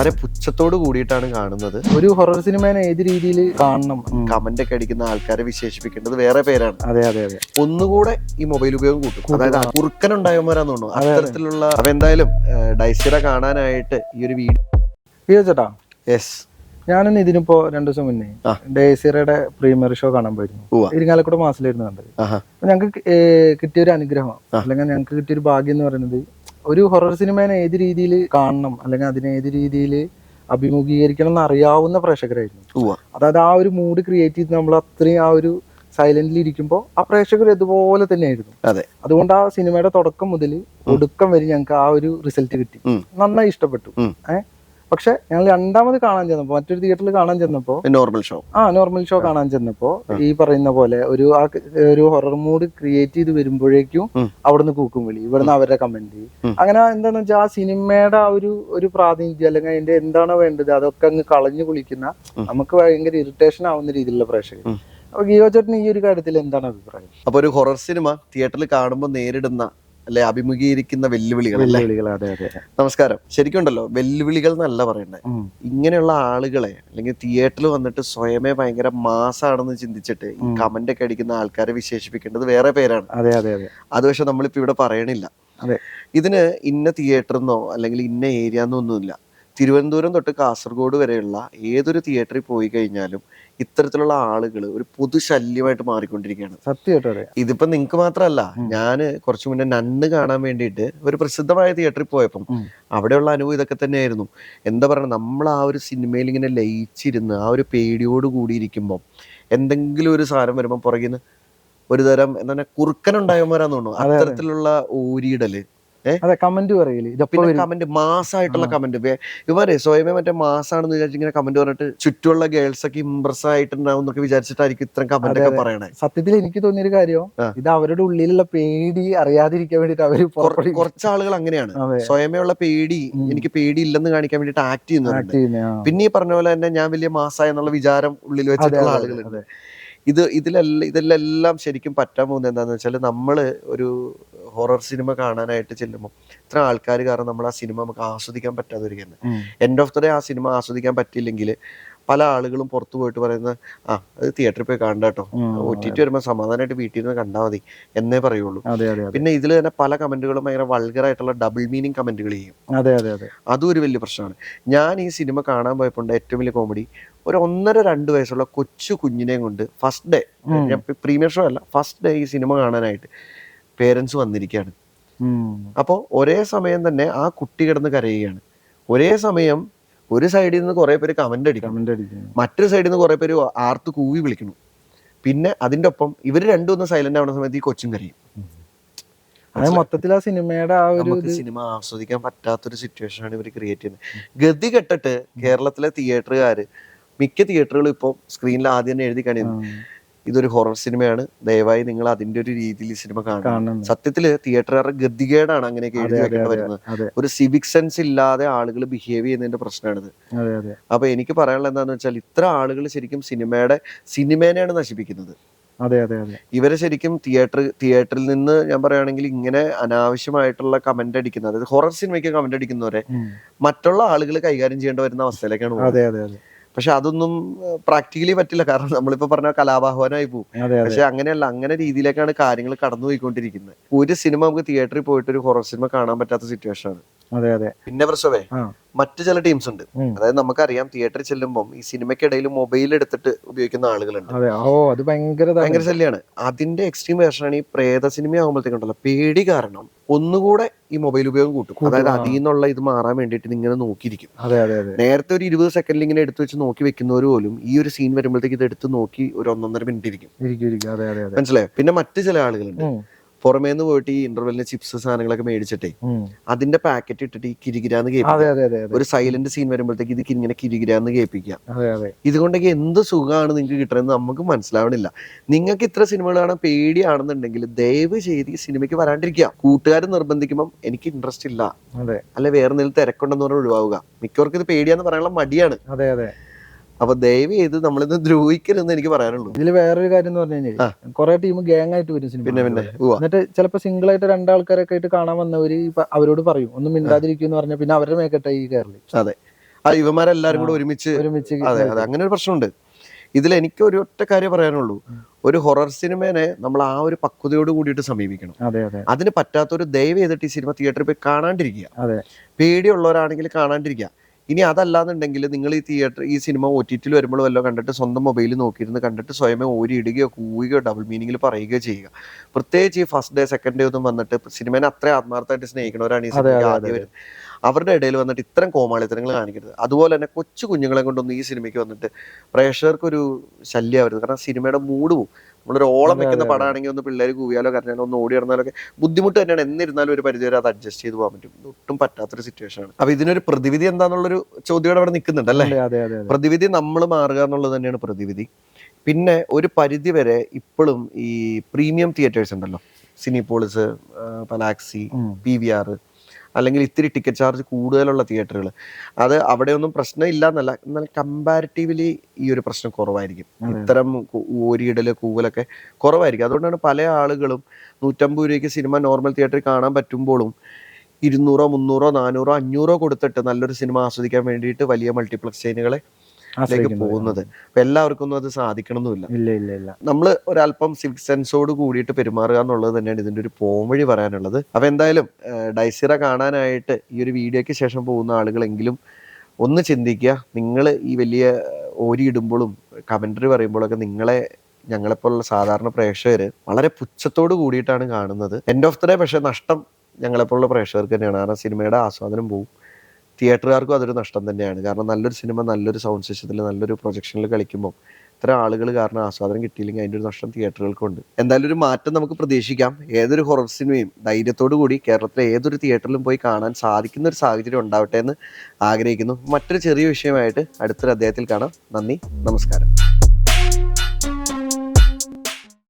വളരെ പുച്ഛത്തോട് കൂടിയിട്ടാണ് കാണുന്നത്. ഒരു ഹൊറർ സിനിമേനെ ഏത് രീതിയിൽ കാണണം? കമന്റ് ഒക്കെ അടിക്കുന്ന ആൾക്കാരെ വിശേഷിപ്പിക്കേണ്ടത് വേറെ പേരാണ്. അതെ അതെ അതെ. ഒന്നുകൂടെ ഈ മൊബൈൽ ഉപയോഗം കൂട്ടും. അതായത് കുറുക്കനുണ്ടായവന്മാരാന്ന് തോന്നുന്നു. അതെ, അതെ. അത്തരത്തിലുള്ള അപ്പൊ എന്തായാലും ഡൈസിറ കാണാനായിട്ട് ഈ ഒരു വീഡിയോ ചേട്ടാ യെസ് ഞാനിന്ന് ഇതിനിപ്പോ രണ്ടു ദിവസം മുന്നേ. ഡേസിറയുടെ പ്രീമിയർ ഷോ കാണാൻ പോയിരുന്നു. ഇരിങ്ങാലക്കുട മാസത്തിലായിരുന്നു കണ്ടത്. ഞങ്ങൾക്ക് കിട്ടിയ ഒരു അനുഗ്രഹം. അല്ലെങ്കിൽ ഞങ്ങൾക്ക് കിട്ടിയ ഒരു ഭാഗ്യം എന്ന് പറയുന്നത് ഒരു ഹൊറർ സിനിമേനെ ഏത് രീതിയിൽ കാണണം അല്ലെങ്കിൽ അതിനെ ഏത് രീതിയിൽ അഭിമുഖീകരിക്കണം എന്ന് അറിയാവുന്ന പ്രേക്ഷകരായിരുന്നു അതായത് ആ ഒരു മൂഡ് ക്രിയേറ്റ് ചെയ്ത് നമ്മൾ അത്രയും ആ ഒരു സൈലന്റിൽ ഇരിക്കുമ്പോൾ ആ പ്രേക്ഷകർ ഇതുപോലെ തന്നെയായിരുന്നു. അതെ. അതുകൊണ്ട് ആ സിനിമയുടെ തുടക്കം മുതൽ ഒടുക്കം വരെ ഞങ്ങൾക്ക് ആ ഒരു റിസൾട്ട് കിട്ടി. നന്നായി ഇഷ്ടപ്പെട്ടു. ഏഹ് പക്ഷെ ഞങ്ങൾ രണ്ടാമത് കാണാൻ ചെന്നപ്പോ മറ്റൊരു തിയേറ്ററിൽ കാണാൻ ചെന്നപ്പോ നോർമൽ ഷോ ആ നോർമൽ ഷോ കാണാൻ ചെന്നപ്പോ ഈ പറയുന്ന പോലെ ഒരു ആ ഒരു ഹൊറർ മൂഡ് ക്രിയേറ്റ് ചെയ്ത് വരുമ്പോഴേക്കും. അവിടുന്ന് കൂക്കും വിളി. ഇവിടുന്ന് അവരുടെ കമന്റ് അങ്ങനെ എന്താന്ന് വെച്ചാൽ ആ സിനിമയുടെ ആ ഒരു ഒരു പ്രാതിനിധ്യം അല്ലെങ്കിൽ അതിന്റെ എന്താണോ വേണ്ടത് അതൊക്കെ അങ്ങ് കളഞ്ഞു കുളിക്കുന്ന നമുക്ക് ഭയങ്കര ഇറിറ്റേഷൻ ആവുന്ന രീതിയിലുള്ള പ്രേക്ഷകർ. അപ്പൊ ഗിയോ ചേട്ടന് ഈ ഒരു കാര്യത്തിൽ എന്താണ് അഭിപ്രായം? അപ്പൊ ഒരു ഹൊറർ സിനിമ തിയേറ്ററിൽ കാണുമ്പോൾ നേരിടുന്ന അല്ലെ അഭിമുഖീകരിക്കുന്ന വെല്ലുവിളികൾ വെല്ലുവിളികൾ അതെ അതെ നമസ്കാരം. ശരിക്കുണ്ടല്ലോ വെല്ലുവിളികൾ എന്നല്ല പറയണ്ടേ ഇങ്ങനെയുള്ള ആളുകളെ അല്ലെങ്കിൽ തിയേറ്ററിൽ വന്നിട്ട് സ്വയമേ ഭയങ്കര മാസാണെന്ന് ചിന്തിച്ചിട്ട് ഈ കമന്റ് ഒക്കെ അടിക്കുന്ന ആൾക്കാരെ വിശേഷിപ്പിക്കേണ്ടത് വേറെ പേരാണ്. അതെ അതെ അതെ. അത് പക്ഷെ നമ്മളിപ്പോ ഇവിടെ പറയണില്ല. അതെ. ഇതിന് ഇന്ന തിയേറ്റർ എന്നോ അല്ലെങ്കിൽ ഇന്ന ഏരിയ എന്നൊന്നുമില്ല തിരുവനന്തപുരം തൊട്ട് കാസർഗോഡ് വരെയുള്ള ഏതൊരു തിയേറ്ററിൽ പോയി കഴിഞ്ഞാലും ഇത്തരത്തിലുള്ള ആളുകൾ ഒരു പൊതുശല്യമായിട്ട് മാറിക്കൊണ്ടിരിക്കുകയാണ്. സത്യമായിട്ട് ഇതിപ്പോ നിങ്ങക്ക് മാത്രമല്ല ഞാൻ ഞാൻ കുറച്ചു മുന്നേ നന്ന് കാണാൻ വേണ്ടിയിട്ട് ഒരു പ്രസിദ്ധമായ തിയേറ്ററിൽ പോയപ്പം അവിടെയുള്ള അനുഭവം ഇതൊക്കെ തന്നെയായിരുന്നു. എന്താ പറയുക നമ്മൾ ആ ഒരു സിനിമയിൽ ഇങ്ങനെ ലയിച്ചിരുന്ന് ആ ഒരു പേടിയോട് കൂടിയിരിക്കുമ്പം എന്തെങ്കിലും ഒരു സാധനം വരുമ്പോൾ പുറകിൽ നിന്ന് ഒരു തരം എന്താ കുറുക്കനുണ്ടായവന്മാരാന്ന് തോന്നുന്നു. അതെ, തോന്നുന്നു അത്തരത്തിലുള്ള ഓരിയിടൽ അതെ കമന്റ് പിന്നെ കമന്റ്. കമന്റ്. ഇവരെ സ്വയമേ മറ്റേ മാസാണെന്ന് വിചാരിച്ച് ഇങ്ങനെ കമന്റ് പറഞ്ഞിട്ട് ചുറ്റുമുള്ള ഗേൾസ് ഒക്കെ ഇംപ്രസ് ആയിട്ടുണ്ടാവും എന്നൊക്കെ വിചാരിച്ചിട്ടായിരിക്കും ഇത്രയും കമന്റ് ഒക്കെ പറയണേ. സത്യത്തിൽ എനിക്ക് തോന്നിയൊരു കാര്യം. ഇത് അവരുടെ ഉള്ളിലുള്ള പേടി അറിയാതിരിക്കാൻ വേണ്ടിട്ട് അവർ കുറച്ചാളുകൾ കുറച്ച് ആളുകൾ അങ്ങനെയാണ്. സ്വയമേ ഉള്ള പേടി എനിക്ക് എനിക്ക് പേടിയില്ലെന്ന് കാണിക്കാൻ വേണ്ടിട്ട് ആക്ട് ചെയ്യുന്നുണ്ട്. പിന്നെ ഈ പറഞ്ഞ പോലെ തന്നെ ഞാൻ വലിയ മാസായ എന്നുള്ള വിചാരം ഉള്ളിൽ വെച്ചിട്ടുള്ള ആളുകളുണ്ട്. ഇത് ഇതിലെല്ലാം ഇതിലെല്ലാം ശരിക്കും പറ്റാൻ പോകുന്നത് എന്താണെന്ന് വെച്ചാൽ നമ്മൾ ഒരു ഹൊറർ സിനിമ കാണാനായിട്ട് ചെല്ലുമ്പോൾ ഇത്ര ആൾക്കാർ കാരണം നമ്മൾ ആ സിനിമ നമുക്ക് ആസ്വദിക്കാൻ പറ്റാതെ വരികയാണ് എൻഡ് ഓഫ് ദ ഡേ ആ സിനിമ ആസ്വദിക്കാൻ പറ്റിയില്ലെങ്കിൽ പല ആളുകളും പുറത്തു പോയിട്ട് പറയുന്നത് ആ അത് തിയേറ്ററിൽ പോയി കാണണ്ട കേട്ടോ ഒ ടി ടി വരുമ്പോൾ സമാധാനമായിട്ട് വീട്ടിൽ നിന്ന് കണ്ടാൽ മതി എന്നേ പറയുള്ളൂ. പിന്നെ ഇതിൽ തന്നെ പല കമന്റുകളും ഭയങ്കര വൾഗറായിട്ടുള്ള ഡബിൾ മീനിങ് കമന്റുകൾ ചെയ്യും. അതെ അതെ അതെ. അതും ഒരു വലിയ പ്രശ്നമാണ്. ഞാൻ ഈ സിനിമ കാണാൻ പോയപ്പോൾ ഏറ്റവും വലിയ കോമഡി ഒരു ഒന്നര രണ്ട് വയസ്സുള്ള കൊച്ചു കുഞ്ഞിനെയും കൊണ്ട് ഫസ്റ്റ് ഡേ പ്രീമിയർ ഷോ അല്ല ഫസ്റ്റ് ഡേ ഈ സിനിമ കാണാനായിട്ട് പേരൻസ് വന്നിരിക്കുകയാണ്. അപ്പോൾ ഒരേ സമയം തന്നെ ആ കുട്ടി കിടന്ന് കരയുകയാണ്. ഒരേ സമയം ഒരു സൈഡിൽ നിന്ന് കുറേ പേര് കമന്റ് അടിക്കണം മറ്റൊരു സൈഡിൽ നിന്ന് കുറേ പേര് ആർത്ത് കൂവി വിളിക്കണം പിന്നെ അതിന്റെ ഒപ്പം ഇവർ രണ്ടും ഒന്ന് സൈലന്റ് ആവുന്ന സമയത്ത് ഈ കൊച്ചും കരയും. അത് മൊത്തത്തിൽ ആ സിനിമയുടെ ആ ഒരു സിനിമ ആസ്വദിക്കാൻ പറ്റാത്തൊരു സിറ്റുവേഷൻ ആണ് ഇവർ ക്രിയേറ്റ് ചെയ്യുന്നത്. ഗതി കെട്ടിട്ട് കേരളത്തിലെ തിയേറ്ററുകാർ മിക്ക തിയേറ്ററുകളും ഇപ്പോൾ സ്ക്രീനിൽ ആദ്യം തന്നെ എഴുതി കാണിക്കുന്നു ഇതൊരു ഹൊറർ സിനിമയാണ് ദയവായി നിങ്ങൾ അതിന്റെ ഒരു രീതിയിൽ സിനിമ കാണണം. സത്യത്തിൽ തിയേറ്ററുകാരുടെ ഗതികേടാണ് അങ്ങനെയൊക്കെ വരുന്നത്. ഒരു സിവിക് സെൻസ് ഇല്ലാതെ ആളുകൾ ബിഹേവ് ചെയ്യുന്നതിന്റെ പ്രശ്നമാണിത്. അപ്പൊ എനിക്ക് പറയാനുള്ള എന്താണെന്ന് വെച്ചാൽ ഇത്ര ആളുകൾ ശരിക്കും സിനിമയുടെ സിനിമേനെയാണ് നശിപ്പിക്കുന്നത്. അതെ അതെ അതെ. ഇവരെ ശരിക്കും തിയേറ്റർ തിയേറ്ററിൽ നിന്ന് ഞാൻ പറയുകയാണെങ്കിൽ ഇങ്ങനെ അനാവശ്യമായിട്ടുള്ള കമന്റ് അടിക്കുന്ന അതായത് ഹൊറർ സിനിമയ്ക്ക് കമന്റ് അടിക്കുന്നവരെ മറ്റുള്ള ആളുകൾ കൈകാര്യം ചെയ്യേണ്ടി വരുന്ന അവസ്ഥയിലേക്കാണ് അതെ അതെ അതെ. പക്ഷെ അതൊന്നും പ്രാക്ടിക്കലി പറ്റില്ല. കാരണം നമ്മളിപ്പോ പറഞ്ഞ കലാബാഹ്വാനമായി പോകും പക്ഷെ അങ്ങനെയല്ല അങ്ങനെ രീതിയിലേക്കാണ് കാര്യങ്ങൾ കടന്നു പോയിക്കൊണ്ടിരിക്കുന്നത് ഒരു സിനിമ നമുക്ക് തിയേറ്ററിൽ പോയിട്ട് ഒരു ഹൊറർ സിനിമ കാണാൻ പറ്റാത്ത സിറ്റുവേഷൻ ആണ്. അതെ അതെ. പിന്നെ പ്രസവേ ആ. മറ്റു ചില ടീംസ് ഉണ്ട്. അതായത് നമുക്കറിയാം തിയേറ്ററിൽ ചെല്ലുമ്പോൾ ഈ സിനിമയ്ക്കിടയിൽ മൊബൈൽ എടുത്തിട്ട് ഉപയോഗിക്കുന്ന ആളുകളുണ്ട്. അതെ. ഓ അത് ഭയങ്കര ശല്യമാണ് അതിന്റെ എക്സ്ട്രീം വേർഷനാണ് ഈ പ്രേത സിനിമ ആകുമ്പോഴത്തേക്കുണ്ടല്ലോ പേടി കാരണം ഒന്നുകൂടെ ഈ മൊബൈൽ ഉപയോഗം കൂട്ടും. അതായത്. അതിൽ നിന്നുള്ള ഇത് മാറാൻ വേണ്ടിയിട്ട് ഇങ്ങനെ നോക്കിയിരിക്കും. നേരത്തെ ഒരു ഇരുപത് സെക്കൻഡിൽ ഇങ്ങനെ എടുത്തു വെച്ച് നോക്കി വെക്കുന്നവർ പോലും ഈ ഒരു സീൻ വരുമ്പോഴത്തേക്ക് ഇത് എടുത്ത് നോക്കി ഒരു ഒന്നൊന്നര മിനിറ്റ് ഇരിക്കും. മനസ്സിലായോ? പിന്നെ മറ്റു ചില ആളുകളുണ്ട്. പുറമേ നിന്ന് പോയിട്ട് ഈ ഇന്റർവെല്ലിന് ചിപ്സ് സാധനങ്ങളൊക്കെ മേടിച്ചിട്ടേ അതിന്റെ പാക്കറ്റ് ഇട്ടിട്ട് ഈ കിരികിരാന്ന് കേൾപ്പിക്കുക ഒരു സൈലന്റ് സീൻ വരുമ്പോഴത്തേക്ക് ഇത് ഇങ്ങനെ കിരികിരാന്ന് കേൾപ്പിക്കുക അതെ ഇതുകൊണ്ടൊക്കെ എന്ത് സുഖമാണ് നിങ്ങൾക്ക് കിട്ടുന്നത് നമുക്ക് മനസ്സിലാവണില്ല. നിങ്ങൾക്ക് ഇത്ര സിനിമകൾ കാണാൻ പേടിയാണെന്നുണ്ടെങ്കിൽ ദയവ് ചെയ്ത് ഈ സിനിമയ്ക്ക് വരാണ്ടിരിക്കുക. കൂട്ടുകാർ നിർബന്ധിക്കുമ്പോൾ എനിക്ക് ഇൻട്രസ്റ്റ് ഇല്ല. അല്ലെ വേറെ എന്തെങ്കിലും തിരക്കുണ്ടെന്ന് പറഞ്ഞാൽ ഒഴിവാവുക. മിക്കവർക്കും ഇത് പേടിയാന്ന് പറയാനുള്ള മടിയാണ്. അതെ അതെ. അപ്പൊ ദയവ് ചെയ്ത് നമ്മളിന്ന് ദ്രോഹിക്കരുതെന്ന് എനിക്ക് പറയാനുള്ളൂ. ഇതിൽ വേറൊരു കാര്യം എന്ന് പറഞ്ഞു കഴിഞ്ഞാൽ. കുറെ ടീം ഗ്യാങ് ആയിട്ട് വരും സിനിമ. പിന്നെ പിന്നെ. എന്നിട്ട് ചിലപ്പോ സിംഗിൾ ആയിട്ട് രണ്ടാൾക്കാരൊക്കെ ആയിട്ട് കാണാൻ വന്നവര് ഇപ്പൊ അവരോട് പറയും ഒന്നും മിണ്ടാതിരിക്കും എന്ന് പറഞ്ഞാൽ പിന്നെ അവരുടെ മേക്കട്ടെ ഈ കയറൽ അതെ. ആ ഇവന്മാരെല്ലാരും കൂടെ ഒരുമിച്ച് ഒരുമിച്ച് അതെ അതെ. അങ്ങനെ ഒരു പ്രശ്നമുണ്ട്. ഇതിൽ എനിക്ക് ഒരു ഒറ്റ കാര്യം പറയാനുള്ളൂ. ഒരു ഹൊറർ സിനിമേനെ നമ്മൾ ആ ഒരു പക്വതയോട് കൂടിയിട്ട് സമീപിക്കണം. അതെ അതെ. അതിന് പറ്റാത്തൊരു ദയവ് ചെയ്തിട്ട് ഈ സിനിമ തിയേറ്ററിൽ പോയി കാണാണ്ടിരിക്കുക. അതെ. പേടിയുള്ളവരാണെങ്കിൽ കാണാണ്ടിരിക്കുക. ഇനി അതല്ലാന്നുണ്ടെങ്കിൽ നിങ്ങൾ ഈ തിയേറ്റർ ഈ സിനിമ ഒ ടി ടിയിൽ വരുമ്പോൾ വല്ലതും കണ്ടിട്ട് സ്വന്തം മൊബൈലിൽ നോക്കിയിരുന്ന് കണ്ടിട്ട് സ്വയമേ ഓരിയിടുകയോ കൂവുകയോ ഡബിൾ മീനിങ്ങിൽ പറയുകയോ ചെയ്യുക. പ്രത്യേകിച്ച് ഈ ഫസ്റ്റ് ഡേ സെക്കൻഡ് ഡേ ഒന്നും വന്നിട്ട് സിനിമേനെ അത്ര ആത്മാർത്ഥമായിട്ട് സ്നേഹിക്കുന്നവരാണ് ഈ സിനിമ ആദ്യം വരുന്നത്. അവരുടെ ഇടയിൽ വന്നിട്ട് ഇത്തരം കോമാളിത്തരങ്ങൾ കാണിക്കരുത്. അതുപോലെ തന്നെ കൊച്ചു കുഞ്ഞുങ്ങളെ കൊണ്ടൊന്നും ഈ സിനിമയ്ക്ക് വന്നിട്ട് പ്രേക്ഷകർക്കൊരു ശല്യമാവരുത്. കാരണം സിനിമയുടെ മൂഡ് പോവും. നമ്മളൊരു ഓളം വെക്കുന്ന പടമാണെങ്കിൽ ഒന്ന് പിള്ളേർ കൂവിയാലോ കരഞ്ഞാലോ ഒന്ന് ഓടി നടന്നാലോ ഒക്കെ ബുദ്ധിമുട്ട് തന്നെയാണ്. എന്നിരുന്നാലും ഒരു പരിധി വരെ അത് അഡ്ജസ്റ്റ് ചെയ്ത് പോകാൻ പറ്റും. ഒട്ടും പറ്റാത്തൊരു സിറ്റുവേഷൻ ആണ്. അപ്പൊ ഇതിനൊരു പ്രതിവിധി എന്താന്നുള്ളൊരു ചോദ്യം അവിടെ നിൽക്കുന്നുണ്ട് അല്ലേ? പ്രതിവിധി നമ്മൾ മാറുക എന്നുള്ളത് തന്നെയാണ് പ്രതിവിധി. പിന്നെ ഒരു പരിധി വരെ ഇപ്പോഴും ഈ പ്രീമിയം തിയേറ്റേഴ്സ് ഉണ്ടല്ലോ. സിനിപോളിസ് പലാക്സി. പി വി ആർ അല്ലെങ്കിൽ ഇത്തിരി ടിക്കറ്റ് ചാർജ് കൂടുതലുള്ള തിയേറ്ററുകൾ അത് അവിടെയൊന്നും പ്രശ്നമില്ല എന്നല്ല എന്നാൽ കമ്പാരിറ്റീവ്ലി ഈ ഒരു പ്രശ്നം കുറവായിരിക്കും. ഇത്തരം ഓരിയിടൽ കൂവലൊക്കെ കുറവായിരിക്കും. അതുകൊണ്ടാണ് പല ആളുകളും നൂറ്റമ്പത് രൂപയ്ക്ക് സിനിമ നോർമൽ തിയേറ്ററിൽ കാണാൻ പറ്റുമ്പോഴും ഇരുന്നൂറോ മുന്നൂറോ നാനൂറോ അഞ്ഞൂറോ കൊടുത്തിട്ട് നല്ലൊരു സിനിമ ആസ്വദിക്കാൻ വേണ്ടിയിട്ട് വലിയ മൾട്ടിപ്ലക്സ് ചെയിനുകളെ ലേക്ക് പോകുന്നത്. അപ്പൊ എല്ലാവർക്കും ഒന്നും അത് സാധിക്കണമെന്നില്ല. നമ്മൾ ഒരല്പം സിവിക് സെൻസോട് കൂടിയിട്ട് പെരുമാറുക എന്നുള്ളത് തന്നെയാണ് ഇതിന്റെ ഒരു പോംവഴി പറയാനുള്ളത്. അപ്പൊ എന്തായാലും ഡൈസിറ കാണാനായിട്ട് ഈ ഒരു വീഡിയോയ്ക്ക് ശേഷം പോകുന്ന ആളുകളെങ്കിലും ഒന്ന് ചിന്തിക്കുക. നിങ്ങൾ ഈ വലിയ ഓരിയിടുമ്പോഴും കമന്ററി പറയുമ്പോഴൊക്കെ നിങ്ങളെ ഞങ്ങളെപ്പോലുള്ള സാധാരണ പ്രേക്ഷകർ വളരെ പുച്ഛത്തോട് കൂടിയിട്ടാണ് കാണുന്നത്. എൻഡ് ഓഫ് ദ ഡേ പക്ഷേ നഷ്ടം ഞങ്ങളെപ്പോലുള്ള പ്രേക്ഷകർക്ക് തന്നെയാണ്. കാരണം സിനിമയുടെ ആസ്വാദനം പോവും. തിയേറ്ററുകാർക്കും അതൊരു നഷ്ടം തന്നെയാണ്. കാരണം നല്ലൊരു സിനിമ നല്ലൊരു സൗണ്ട് സിസ്റ്റത്തിൽ നല്ലൊരു പ്രൊജക്ഷനിൽ കളിക്കുമ്പോൾ ഇത്ര ആളുകൾ കാരണം ആസ്വാദനം കിട്ടിയില്ലെങ്കിൽ അതിന്റെ ഒരു നഷ്ടം തിയേറ്ററുകൾക്കുണ്ട്. എന്തായാലും ഒരു മാറ്റം നമുക്ക് പ്രതീക്ഷിക്കാം. ഏതൊരു ഹൊറർ സിനിമയും ധൈര്യത്തോടു കൂടി കേരളത്തിലെ ഏതൊരു തിയേറ്ററിലും പോയി കാണാൻ സാധിക്കുന്ന ഒരു സാഹചര്യം ഉണ്ടാവട്ടെ എന്ന് ആഗ്രഹിക്കുന്നു. മറ്റൊരു ചെറിയ വിഷയമായിട്ട് അടുത്തൊരു അദ്ദേഹത്തിൽ കാണാം. നന്ദി. നമസ്കാരം.